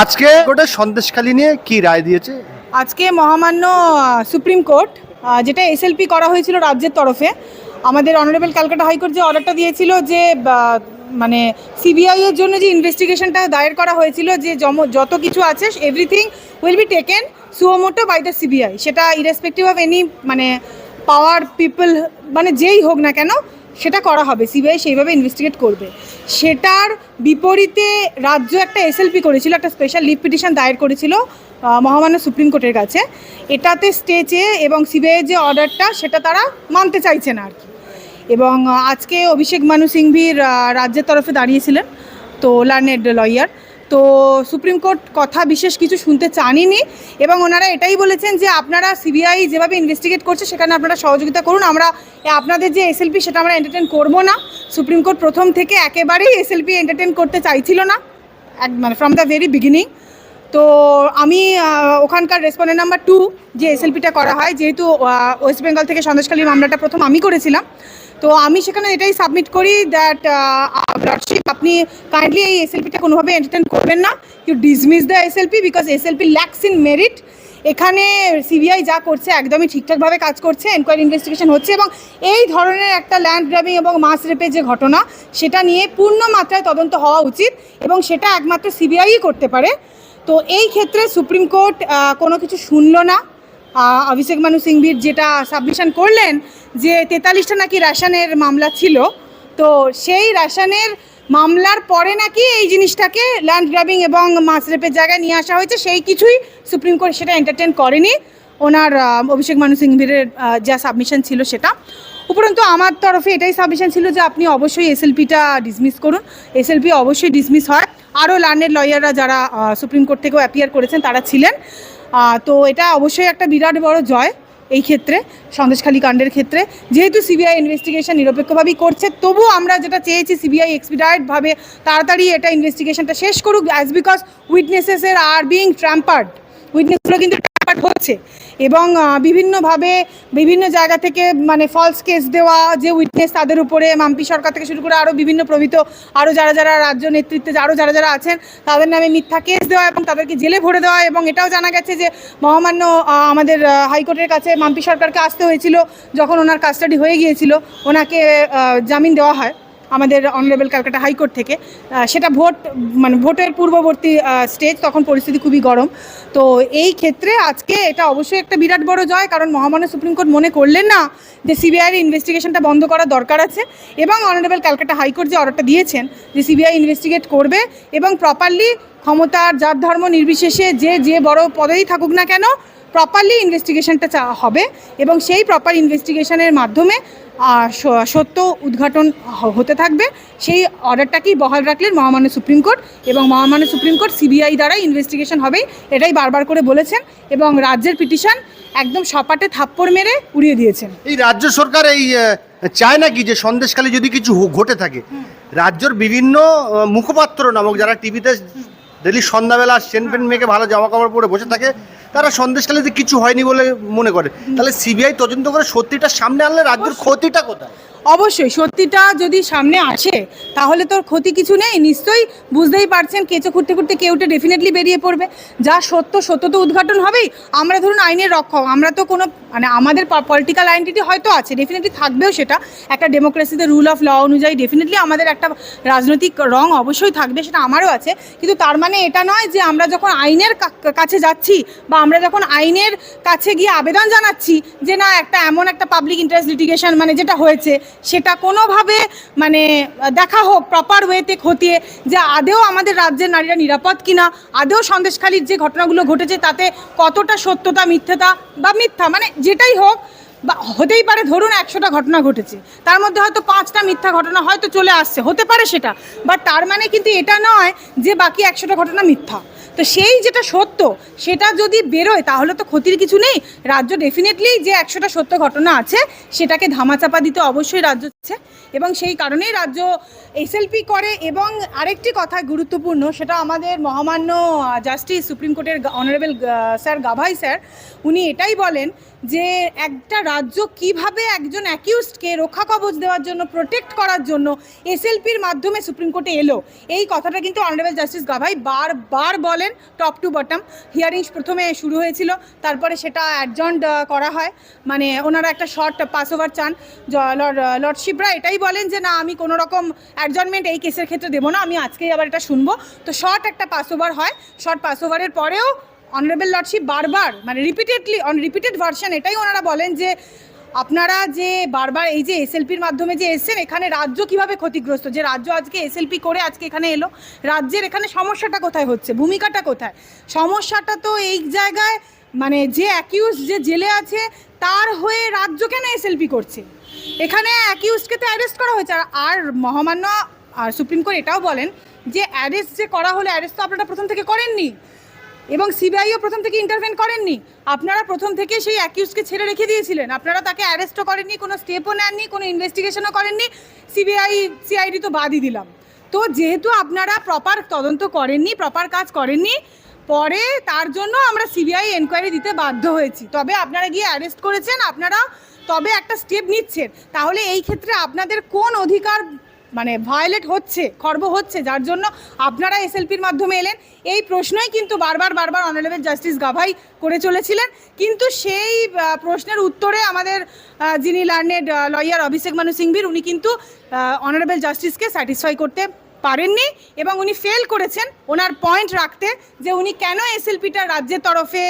আজকে ওটা সন্দেশখালী নিয়ে কি রায় দিয়েছে? আজকে মহামান্য সুপ্রিম কোর্ট যেটা এসএলপি করা হয়েছিল রাজ্যের তরফে, আমাদের অনারেবল ক্যালকাটা হাইকোর্ট যে অর্ডারটা দিয়েছিল যে মানে সিবিআই এর জন্য যে ইনভেস্টিগেশনটা দায়ের করা হয়েছিল, যে যত কিছু আছে everything will be taken suo motu by the CBI সেটা ইরেসপেক্টিভ অফ এনি মানে পাওয়ার পিপল মানে যেই হোক না কেন সেটা করা হবে সিবিআই সেইভাবে ইনভেস্টিগেট করবে। সেটার বিপরীতে রাজ্য একটা এসএলপি করেছিল, একটা স্পেশাল লিভ পিটিশন দায়ের করেছিল মহামান্য সুপ্রিম কোর্টের কাছে। এটাতে স্টেজে এবং সিবিআই যে অর্ডারটা সেটা তারা মানতে চাইছে না আর কি। এবং আজকে অভিষেক মানু সিংভির রাজ্যের তরফে দাঁড়িয়েছিলেন, তো লার্নেড লয়ার তো সুপ্রিম কোর্ট কথা বিশেষ কিছু শুনতে চানইনি এবং ওনারা এটাই বলেছেন যে আপনারা সিবিআই যেভাবে ইনভেস্টিগেট করছে সেখানে আপনারা সহযোগিতা করুন। আমরা আপনাদের যে এসএলপি সেটা আমরা এন্টারটেন করব না। সুপ্রিম কোর্ট প্রথম থেকে একেবারেই এসএলপি এন্টারটেন করতে চাইছিল না। এক মানে ফ্রম দ্য ভেরি বিগিনিং তো আমি ওখানকার রেসপন্ডেন্ট নাম্বার টু যে এসএলপিটা করা হয়, যেহেতু ওয়েস্ট বেঙ্গল থেকে সন্দেশখালীর মামলাটা প্রথম আমি করেছিলাম, তো আমি সেখানে এটাই সাবমিট করি দ্যাট লর্ডশিপ আপনি কাইন্ডলি এই এসএলপিটা কোনোভাবে এন্টারটেন করবেন না। You dismiss the SLP because SLP lacks in merit এখানে সিবিআই যা করছে একদমই ঠিকঠাকভাবে কাজ করছে এনকোয়ারি ইনভেস্টিগেশন হচ্ছে এবং এই ধরনের একটা ল্যান্ড গ্র্যাবিং এবং মাস রেপের যে ঘটনা, সেটা নিয়ে পূর্ণ মাত্রায় তদন্ত হওয়া উচিত এবং সেটা একমাত্র সিবিআই করতে পারে। তো এই ক্ষেত্রে সুপ্রিম কোর্ট কোনো কিছু শুনল না। অভিষেক মানু সিংভির যেটা সাবমিশন করলেন যে তেতাল্লিশটা নাকি রেশনের মামলা ছিল, তো সেই রেশনের মামলার পরে নাকি এই জিনিসটাকে ল্যান্ড গ্র্যাবিং এবং মাসরেপের জায়গায় নিয়ে আসা হয়েছে, সেই কিছুই সুপ্রিম কোর্ট সেটা এন্টারটেন করেনি। ওনার অভিষেক মানু সিংভিরের যা সাবমিশন ছিল সেটা। উপরন্তু আমার তরফে এটাই সাবমিশন ছিল যে আপনি অবশ্যই এসএলপিটা ডিসমিস করুন। এসএলপি অবশ্যই ডিসমিস হয়। আরও লার্নের লয়াররা যারা সুপ্রিম কোর্ট থেকেও অ্যাপিয়ার করেছেন, তারা ছিলেন। তো এটা অবশ্যই একটা বিরাট বড় জয় এই ক্ষেত্রে, সন্দেশখালী কাণ্ডের ক্ষেত্রে। যেহেতু সিবিআই ইনভেস্টিগেশন নিরপেক্ষভাবেই করছে, তবু আমরা যেটা চেয়েছি সিবিআই এক্সপিডায়েটভাবে তাড়াতাড়ি এটা ইনভেস্টিগেশনটা শেষ করুক অ্যাজ বিকজ উইটনেসেসের আর বিং ট্র্যাম্পার্ড উইটনেসগুলো কিন্তু ট্র্যাম্পার্ড হচ্ছে এবং বিভিন্নভাবে বিভিন্ন জায়গা থেকে মানে ফলস কেস দেওয়া যে উইটনেস তাদের উপরে মাম্পি সরকার থেকে শুরু করে আরও বিভিন্ন প্রভৃত আরও যারা যারা রাজ্য নেতৃত্বে আরও যারা যারা আছেন, তাদের নামে মিথ্যা কেস দেওয়া এবং তাদেরকে জেলে ভরে দেওয়া এবং এটাও জানা গেছে যে মহামান্য আমাদের হাইকোর্টের কাছে মাম্পি সরকারকে আসতে হয়েছিল যখন ওনার কাস্টাডি হয়ে গিয়েছিল, ওনাকে জামিন দেওয়া হয়। আমাদের অনারেবল ক্যালকাটা হাইকোর্ট থেকে সেটা ভোট মানে ভোটের পূর্ববর্তী স্টেজ তখন পরিস্থিতি খুবই গরম। তো এই ক্ষেত্রে আজকে এটা অবশ্যই একটা বিরাট বড় জয়, কারণ মহামান্য সুপ্রিম কোর্ট মনে করলেন না যে সিবিআইয়ের ইনভেস্টিগেশনটা বন্ধ করার দরকার আছে। এবং অনারেবল ক্যালকাটা হাইকোর্ট যে অর্ডারটা দিয়েছেন, যে সিবিআই ইনভেস্টিগেট করবে এবং প্রপারলি ক্ষমতার জাত ধর্ম নির্বিশেষে যে যে বড় পদেই থাকুক না কেন প্রপারলি ইনভেস্টিগেশনটা চা- হবে এবং সেই প্রপার ইনভেস্টিগেশনের মাধ্যমে সত্য উদ্ঘাটন হতে থাকবে। সেই অর্ডারটাকেই বহাল রাখলেন মহামান্য সুপ্রিম কোর্ট এবং মহামান্য সুপ্রিম কোর্ট সিবিআই দ্বারা ইনভেস্টিগেশন হবেই এটাই বারবার করে বলেছেন এবং রাজ্যের পিটিশন একদম সপাটে থাপ্পড় মেরে উড়িয়ে দিয়েছেন। এই রাজ্য সরকার এই চায় নাকি যে সন্দেশকালে যদি কিছু ঘটে থাকে রাজ্যর বিভিন্ন মুখপাত্র নামক যারা টিভিতে ডেলি সন্ধ্যাবেলা সেন ফেন্ট মেয়েকে ভালো জামা কাপড় পরে বসে থাকে তারা সন্দেশকালে যে কিছু হয়নি বলে মনে করে। তাহলে সিবিআই তদন্ত করে সত্যিটা সামনে আনলে রাজ্যের ক্ষতিটা কোথায়? অবশ্যই সত্যিটা যদি সামনে আসে তাহলে তোর ক্ষতি কিছু নেই নিশ্চয়ই বুঝতেই পারছেন কেঁচো খুঁড়তে খুঁড়তে কেউটা ডেফিনেটলি বেরিয়ে পড়বে। যা সত্য সত্য তো উদ্ঘাটন হবেই। আমরা ধরুন আইনের রক্ষক আমরা তো কোনো মানে আমাদের পলিটিক্যাল আইডেন্টিটি হয়তো আছে ডেফিনেটলি থাকবেও সেটা। একটা ডেমোক্রেসিতে রুল অফ ল অনুযায়ী ডেফিনেটলি আমাদের একটা রাজনৈতিক রং অবশ্যই থাকবে সেটা আমারও আছে। কিন্তু তার মানে এটা নয় যে আমরা যখন আইনের কাছে যাচ্ছি বা আমরা যখন আইনের কাছে গিয়ে আবেদন জানাচ্ছি যে না, একটা এমন একটা পাবলিক ইন্টারেস্ট লিটিগেশন মানে যেটা হয়েছে, সেটা কোনোভাবে মানে দেখা হোক প্রপার ওয়েতে খতিয়ে যে আদেও আমাদের রাজ্যের নারীরা নিরাপদ কিনা, আদেও সন্দেশখালীর যে ঘটনাগুলো ঘটেছে তাতে কতটা সত্যতা, মিথ্যাতা বা মিথ্যা মানে যেটাই হোক, বা হতেই পারে ধরুন একশোটা ঘটনা ঘটেছে, তার মধ্যে হয়তো পাঁচটা মিথ্যা ঘটনা হয়তো চলে আসছে, হতে পারে সেটা বাট তার মানে কিন্তু এটা নয় যে বাকি একশোটা ঘটনা মিথ্যা। তো সেই যেটা সত্য, সেটা যদি বেরোয়, তাহলে তো ক্ষতির কিছু নেই। রাজ্য ডেফিনেটলি যে একশোটা সত্য ঘটনা আছে, সেটাকে ধামাচাপা দিতে অবশ্যই রাজ্য হচ্ছে। এবং সেই কারণেই রাজ্য এসএলপি করে। এবং আরেকটি কথা গুরুত্বপূর্ণ, সেটা আমাদের মহামান্য জাস্টিস, সুপ্রিম কোর্টের অনারেবল স্যার গাভাই স্যার, উনি এটাই বলেন যে একটা রাজ্য কীভাবে একজন অ্যাকিউজডকে রক্ষা কবচ দেওয়ার জন্য প্রোটেক্ট করার জন্য এসএলপির মাধ্যমে সুপ্রিম কোর্টে এলো। এই কথাটা কিন্তু অনারেবল জাস্টিস গাভাই বারবার বলেন টপ টু বটম হিয়ারিংস প্রথমে শুরু হয়েছিল, তারপরে সেটা অ্যাডজন্ড করা হয়। মানে ওনারা একটা শর্ট পাস ওভার চান। জ- লর্ড লর্ডশিপরা এটাই বলেন যে না, আমি কোনো রকম অ্যাডজনমেন্ট এই কেসের ক্ষেত্রে দেবো না, আমি আজকেই আবার এটা শুনব। তো শর্ট একটা পাস ওভার হয়। শর্ট পাস ওভারের পরেও অনারেবল লর্ডশিপ বারবার মানে রিপিটেডলি অন রিপিটেড ভার্সন এটাই ওনারা বলেন যে আপনারা যে বারবার এই যে এসএলপির মাধ্যমে যে এসছেন, এখানে রাজ্য কীভাবে ক্ষতিগ্রস্ত? যে রাজ্য আজকে এসএলপি করে আজকে এখানে এলো, রাজ্যের এখানে সমস্যাটা কোথায় হচ্ছে? ভূমিকাটা কোথায়? সমস্যাটা তো এই জায়গায় মানে যে অ্যাকিউজ যে জেলে আছে, তার হয়ে রাজ্য কেন এসএলপি করছে? এখানে অ্যাকিউজকে তো অ্যারেস্ট করা হয়েছে। আর- আর মহামান্য, আর সুপ্রিম কোর্ট এটাও বলেন যে অ্যারেস্ট যে করা হলে অ্যারেস্ট তো আপনারা প্রথম থেকে করেননি। এবং সিবিআইও প্রথম থেকে ইন্টারভেন করেননি। আপনারা প্রথম থেকে সেই অ্যাকিউজকে ছেড়ে রেখে দিয়েছিলেন। আপনারা তাকে অ্যারেস্টও করেননি, কোনো স্টেপও নেননি, কোনো ইনভেস্টিগেশনও করেননি। সিবিআই সিআইডি তো বাদই দিলাম। তো যেহেতু আপনারা প্রপার তদন্ত করেননি প্রপার কাজ করেননি, পরে তার জন্য আমরা সিবিআই এনকোয়ারি দিতে বাধ্য হয়েছি। তবে আপনারা গিয়ে অ্যারেস্ট করেছেন আপনারা তবে একটা স্টেপ নিচ্ছেন। তাহলে এই ক্ষেত্রে আপনাদের কোন অধিকার মানে ভায়োলেট হচ্ছে, খর্ব হচ্ছে, যার জন্য আপনারা এসএলপির মাধ্যমে এলেন। এই প্রশ্নই কিন্তু বারবার বারবার অনারেবল জাস্টিস গাভাই করে চলেছিলেন। কিন্তু সেই প্রশ্নের উত্তরে আমাদের যিনি লার্নেড লয়ার অভিষেক মানু সিংভির, উনি কিন্তু অনারেবল জাস্টিসকে স্যাটিসফাই করতে পারেননি এবং উনি ফেল করেছেন ওনার পয়েন্ট রাখতে যে উনি কেন এসএলপিটা রাজ্যের তরফে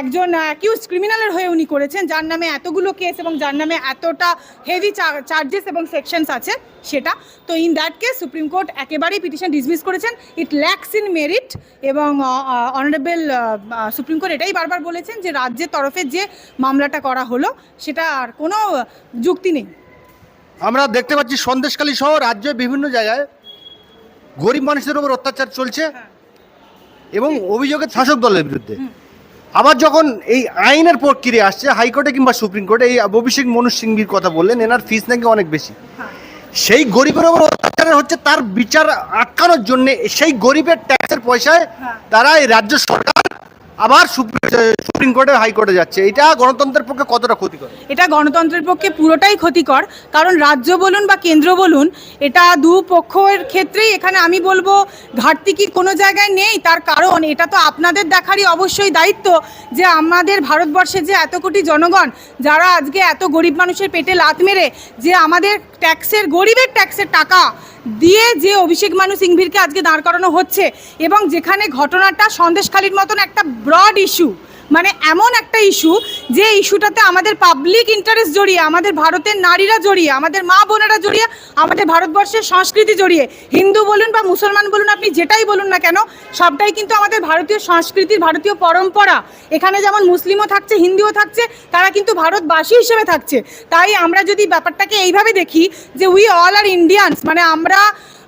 একজন অ্যাকিউজ ক্রিমিনালের হয়ে উনি করেছেন, যার নামে এতগুলো কেস এবং যার নামে এতটা হেভি চার্জেস এবং সেকশনস আছে সেটা। তো in that case supreme court একেবারেই পিটিশন ডিসমিস করেছেন। ইট ল্যাক্স ইন মেরিট এবং অনারেবল সুপ্রিম কোর্ট এটাই বারবার বলেছেন যে রাজ্যের তরফে যে মামলাটা করা হলো, সেটা আর কোনো যুক্তি নেই। আমরা দেখতে পাচ্ছি সন্দেশকালী সহ রাজ্যের বিভিন্ন জায়গায় গরিব মানুষদের উপর অত্যাচার চলছে এবং অভিযোগের শাসক দলের বিরুদ্ধে। আবার যখন এই আইনের প্রক্রিয়া আসছে হাইকোর্টে কিংবা সুপ্রিম কোর্টে এই অভিষেক মনু সিংভির কথা বললেন এনার ফিস নাকি অনেক বেশি। সেই গরিবের উপর অত্যাচার হচ্ছে তার বিচার আটকানোর জন্য সেই গরিবের ট্যাক্সের পয়সায় হ্যাঁ। তারা এই রাজ্য সরকার আবার সুপ্রিম কোর্টে হাইকোর্টে যাচ্ছে। এটা গণতন্ত্রের পক্ষে কতটা ক্ষতিকর? এটা গণতন্ত্রের পক্ষে পুরোটাই ক্ষতিকর, কারণ রাজ্য বলুন বা কেন্দ্র বলুন, এটা দু পক্ষের ক্ষেত্রেই এখানে আমি বলব, ঘাটতি কি কোনো জায়গায় নেই, তার কারণ এটা তো আপনাদের দেখারই অবশ্যই দায়িত্ব যে আমাদের ভারতবর্ষে যে এত কোটি জনগণ, যারা আজকে এত গরিব মানুষের পেটে লাত মেরে, যে আমাদের ট্যাক্সের, গরিবের ট্যাক্সের টাকা দিয়ে যে অভিষেক মানু সিংভিরকে আজকে দাঁড় করানো হচ্ছে এবং যেখানে ঘটনাটা সন্দেশখালির মতন একটা ব্রড ইস্যু মানে এমন একটা ইস্যু যে ইস্যুটাতে আমাদের পাবলিক ইন্টারেস্ট জড়িয়ে, আমাদের ভারতের নারীরা জড়িয়ে, আমাদের মা বোনেরা জড়িয়ে, আমাদের ভারতবর্ষের সংস্কৃতি জড়িয়ে, হিন্দু বলুন বা মুসলমান বলুন, আপনি যেটাই বলুন না কেন, সবটাই কিন্তু আমাদের ভারতীয় সংস্কৃতির ভারতীয় পরম্পরা। এখানে যেমন মুসলিমও থাকছে, হিন্দুও থাকছে, তারা কিন্তু ভারতবাসী হিসেবে থাকছে। তাই আমরা যদি ব্যাপারটাকে এইভাবে দেখি, যে উই অল আর ইন্ডিয়ানস মানে আমরা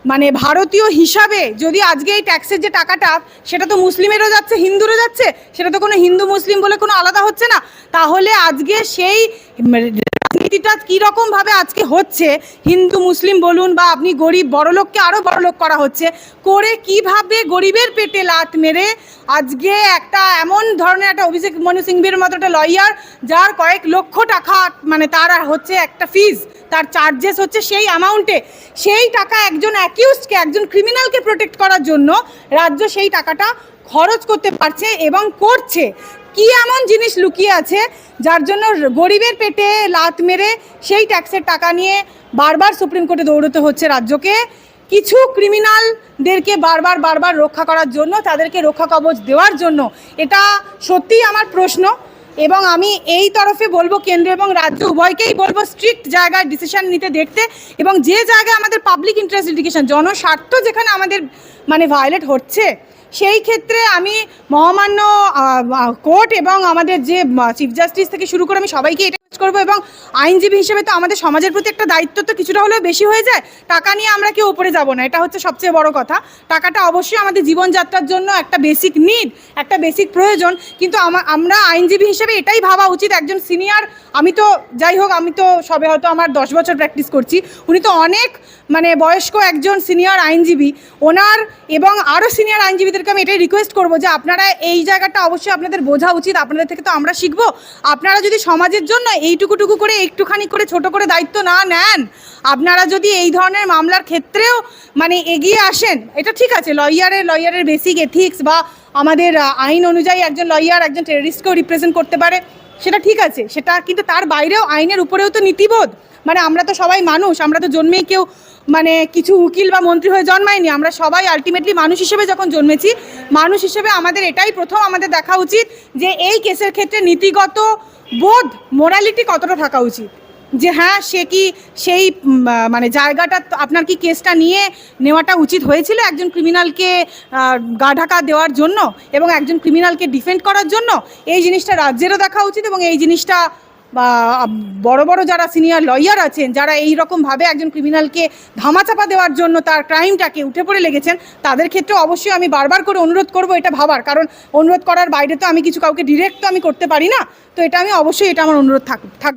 মানে ভারতীয় হিসাবে যদি আজকে এই ট্যাক্সের যে টাকাটা, সেটা তো মুসলিমেরও যাচ্ছে, হিন্দুরও যাচ্ছে, সেটা তো কোনো হিন্দু, মুসলিম বলে কোনো আলাদা হচ্ছে না। তাহলে আজকে সেই রাজনীতিটা কীরকমভাবে আজকে হচ্ছে? হিন্দু, মুসলিম বলুন বা আপনি গরিব, বড়লোককে আরও বড়লোক করা হচ্ছে। করে কীভাবে গরিবের পেটে লাত মেরে আজকে একটা এমন ধরনের একটা অভিষেক মনু সিংভির মতো একটা লয়ার যার কয়েক লক্ষ টাকা মানে তার আর হচ্ছে একটা ফিজ তার চার্জেস হচ্ছে সেই অ্যামাউন্টে সেই টাকা একজন অ্যাকিউজকে একজন ক্রিমিনালকে প্রোটেক্ট করার জন্য রাজ্য সেই টাকাটা খরচ করতে পারছে এবং করছে। কি এমন জিনিস লুকিয়ে আছে যার জন্য গরিবের পেটে লাত মেরে সেই ট্যাক্সের টাকা নিয়ে বারবার সুপ্রিম কোর্টে দৌড়তে হচ্ছে রাজ্যকে? কিছু ক্রিমিনালদেরকে বারবার বারবার রক্ষা করার জন্য, তাদেরকে রক্ষা কবচ দেওয়ার জন্য? এটা সত্যিই আমার প্রশ্ন। এবং আমি এই তরফে বলব, কেন্দ্র এবং রাজ্য উভয়কেই বলব স্ট্রিক্ট জায়গায় ডিসিশন নিতে দেখতে। এবং যে জায়গায় আমাদের পাবলিক ইন্টারেস্ট লিটিগেশন জনস্বার্থ যেখানে আমাদের মানে ভায়োলেট হচ্ছে সেই ক্ষেত্রে আমি মহামান্য কোর্ট এবং আমাদের যে চিফ জাস্টিস থেকে শুরু করে আমি সবাইকে এটা করব এবং আইনজীবী হিসেবে তো আমাদের সমাজের প্রতি একটা দায়িত্ব তো কিছুটা হলেও বেশি হয়ে যায়, টাকা নিয়ে আমরা কেউ উপরে যাব না, এটা হচ্ছে সবচেয়ে বড় কথা। টাকাটা অবশ্যই আমাদের জীবনযাত্রার জন্য একটা বেসিক নিড একটা বেসিক প্রয়োজন, কিন্তু আমা- আমরা আইনজীবী হিসেবে এটাই ভাবা উচিত, একজন সিনিয়র আমি তো যাই হোক, আমি তো সবে হয়তো আমার দশ বছর প্র্যাকটিস করছি, উনি তো অনেক মানে বয়স্ক একজন সিনিয়র আইনজীবী, ওনার এবং আরও সিনিয়র আইনজীবীদেরকে আমি এটাই রিকোয়েস্ট করব যে আপনারা এই জায়গাটা অবশ্যই আপনাদের বোঝা উচিত, আপনাদের থেকে তো আমরা শিখব, আপনারা যদি সমাজের জন্য এইটুকুটুকু করে একটুখানি করে ছোট করে দায়িত্ব না নেন। আপনারা যদি এই ধরনের মামলার ক্ষেত্রেও মানে এগিয়ে আসেন, এটা ঠিক আছে লয়ারের লয়ারের বেসিক এথিক্স বা আমাদের আইন অনুযায়ী একজন লয়ার, একজন টেররিস্টকেও রিপ্রেজেন্ট করতে পারে। সেটা ঠিক আছে, সেটা কিন্তু তার বাইরেও আইনের উপরেও তো নীতিবোধ। মানে আমরা তো সবাই মানুষ, আমরা তো জন্মেই কেউ মানে কিছু উকিল বা মন্ত্রী হয়ে জন্মায়নি আমরা সবাই আলটিমেটলি মানুষ হিসেবে যখন জন্মেছি, মানুষ হিসেবে আমাদের এটাই প্রথম আমাদের দেখা উচিত যে এই কেসের ক্ষেত্রে নীতিগত বোধ মোরালিটি কতটা থাকা উচিত। যে হ্যাঁ সে কি সেই মানে জায়গাটা আপনার কি কেসটা নিয়ে নেওয়াটা উচিত হয়েছিল একজন ক্রিমিনালকে গা ঢাকা দেওয়ার জন্য এবং একজন ক্রিমিনালকে ডিফেন্ড করার জন্য? এই জিনিসটা রাজ্যেরও দেখা উচিত এবং এই জিনিসটা বা বড় বড় যারা সিনিয়র লয়ার আছেন, যারা এই রকমভাবে একজন ক্রিমিনালকে ধামাচাপা দেওয়ার জন্য তার ক্রাইমটাকে উঠে পড়ে লেগেছেন, তাদের ক্ষেত্রে অবশ্যই আমি বারবার করে অনুরোধ করব এটা ভাবার। কারণ অনুরোধ করার বাইরে তো আমি কিছু কাউকে ডিরেক্ট তো আমি করতে পারি না, তো এটা আমি অবশ্যই, এটা আমার অনুরোধ থাক থাক